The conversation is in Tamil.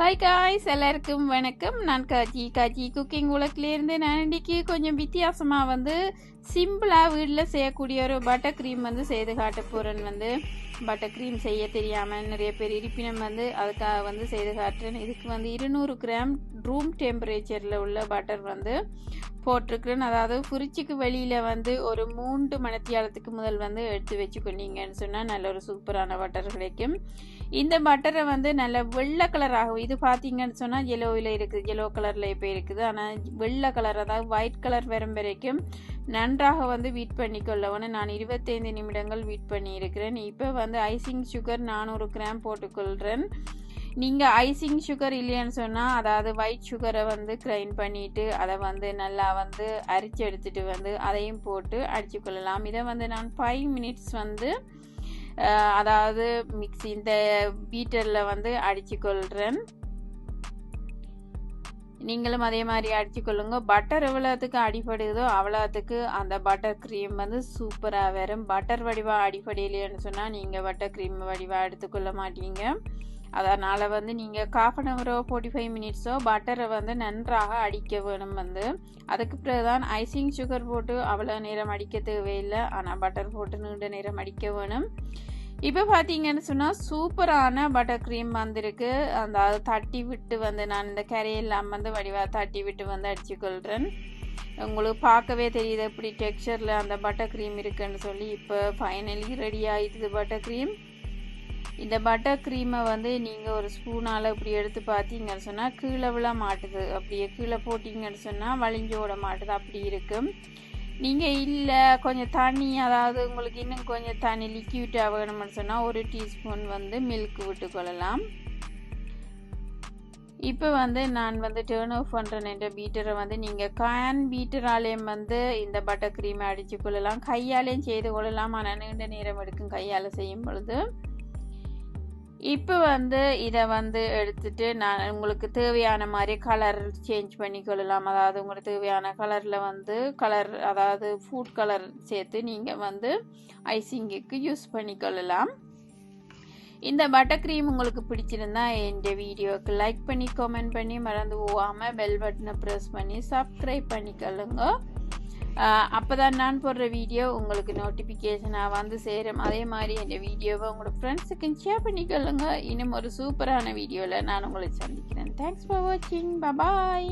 ஹாய் காய்ஸ் எல்லாருக்கும் வணக்கம். நான் காஜி. காஜி குக்கிங் உலகிலேருந்து நான் இன்றைக்கி கொஞ்சம் வித்தியாசமாக வந்து சிம்பிளாக வீட்டில் செய்யக்கூடிய ஒரு பட்டர் க்ரீம் வந்து செய்து காட்ட போகிறேன் வந்து. பட்டர் க்ரீம் செய்ய தெரியாமல் நிறைய பேர் இருப்பினம் வந்து அதுக்காக வந்து செய்து காட்டுறேன். இதுக்கு வந்து இருநூறு கிராம் ரூம் டெம்பரேச்சரில் உள்ள பட்டர் வந்து போட்டிருக்கிறேன் அதாவது குறிச்சிக்கு வெளியில் வந்து ஒரு மூன்று மணத்தியாலத்துக்கு முதல் வந்து எடுத்து வச்சுக்கொண்டீங்கன்னு சொன்னால் நல்ல ஒரு சூப்பரான பட்டர் கிடைக்கும். இந்த பட்டரை வந்து நல்ல வெள்ளை கலர் ஆகும் இது பார்த்தீங்கன்னு சொன்னால் எல்லோவில் இருக்குது எல்லோ கலரில் இப்போ இருக்குது. ஆனால் வெள்ளை கலர் அதாவது ஒயிட் கலர் வரும் வரைக்கும் நன்றாக வந்து வீட் பண்ணிக்கொள்ளவனு நான் இருபத்தைந்து நிமிடங்கள் வீட் பண்ணியிருக்கிறேன். இப்போ வந்து ஐசிங் சுகர் நானூறு கிராம் போட்டுக்கொள்கிறேன் நீங்கள் ஐசிங் சுகர் இல்லைன்னு சொன்னால் அதாவது ஒயிட் சுகரை வந்து கிரைண்ட் பண்ணிவிட்டு அதை வந்து நல்லா வந்து அரிச்சு எடுத்துட்டு வந்து அதையும் போட்டு அடிச்சு கொள்ளலாம் இதை வந்து நான் ஃபைவ் மினிட்ஸ் வந்து அதாவது மிக்ஸி இந்த பீட்டரில் வந்து அடிச்சு கொள்கிறேன் நீங்களும் அதே மாதிரி அடிச்சு கொள்ளுங்க பட்டர் எவ்வளோத்துக்கு அடிப்படுதோ அவ்வளோத்துக்கு அந்த பட்டர் க்ரீம் வந்து சூப்பராக வரும். பட்டர் வடிவாக அடிப்படையிலேன்னு சொன்னால் நீங்கள் பட்டர் க்ரீம் வடிவாக எடுத்துக்கொள்ள மாட்டீங்க. அதனால் வந்து நீங்கள் காஃப் அன் ஹவரோ ஃபார்ட்டி ஃபைவ் மினிட்ஸோ பட்டரை வந்து நன்றாக அடிக்க வேணும் வந்து. அதுக்கு பிறகு தான் ஐசிங் சுகர் போட்டு அவ்வளோ நேரம் அடிக்க தேவையில்லை. ஆனால் பட்டர் போட்டு நீண்ட நேரம் அடிக்க வேணும். இப்போ பார்த்தீங்கன்னு சொன்னால் சூப்பரான பட்டர் க்ரீம் வந்திருக்கு. அந்த தட்டி விட்டு வந்து நான் இந்த கரையெல்லாம் வந்து வடிவாக தட்டி விட்டு வந்து அடிச்சுக்கொள்கிறேன் உங்களுக்கு பார்க்கவே தெரியுது எப்படி டெக்ஸ்சரில் அந்த பட்டர் க்ரீம் இருக்குன்னு சொல்லி. இப்போ ஃபைனலி ரெடி ஆயிடுது பட்டர் க்ரீம் இந்த பட்டர் க்ரீமை வந்து நீங்கள் ஒரு ஸ்பூனால் இப்படி எடுத்து பார்த்தீங்கன்னு சொன்னால் கீழே விழ மாட்டுது. அப்படியே கீழே போட்டிங்கன்னு சொன்னால் வழிஞ்சு விட மாட்டுது. அப்படி இருக்கும் நீங்கள் இல்லை கொஞ்சம் தண்ணி அதாவது உங்களுக்கு இன்னும் கொஞ்சம் தண்ணி லிக்யூட்டாக வேணும்னு சொன்னால் ஒரு டீஸ்பூன் வந்து மில்க் விட்டுக்கொள்ளலாம் இப்போ வந்து நான் வந்து டேர்ன் ஆஃப் பண்ணுறேன் என்ற பீட்டரை வந்து நீங்கள் கேன் பீட்டராலேயும் வந்து இந்த பட்டர் க்ரீமை அடித்து கொள்ளலாம். கையாலேயும் செய்து கொள்ளலாம். ஆனால் நீண்ட நேரம் எடுக்கும் கையால் செய்யும் பொழுது. இப்போ வந்து இதை வந்து எடுத்துட்டு நான் உங்களுக்கு தேவையான மாதிரி கலர் சேஞ்ச் பண்ணி கொள்ளலாம். அதாவது உங்களுக்கு தேவையான கலரில் வந்து கலர் அதாவது ஃபுட் கலர் சேர்த்து நீங்கள் வந்து ஐசிங்குக்கு யூஸ் பண்ணி கொள்ளலாம். இந்த பட்டர் க்ரீம் உங்களுக்கு பிடிச்சிருந்தா இந்த வீடியோவுக்கு லைக் பண்ணி கமெண்ட் பண்ணி மறந்து போகாமல் பெல் பட்டனை ப்ரெஸ் பண்ணி சப்ஸ்கிரைப் பண்ணிக்கொள்ளுங்க அப்போ தான் நான் போடுற வீடியோ உங்களுக்கு நோட்டிஃபிகேஷனாக வந்து சேரும். அதே மாதிரி என் வீடியோவை உங்களோட ஃப்ரெண்ட்ஸுக்கு ஷேர் பண்ணிக்கொள்ளுங்க இன்னும் ஒரு சூப்பரான வீடியோவில் நான் உங்களை சந்திக்கிறேன். தேங்க்ஸ் ஃபார் வாட்சிங் பபாய்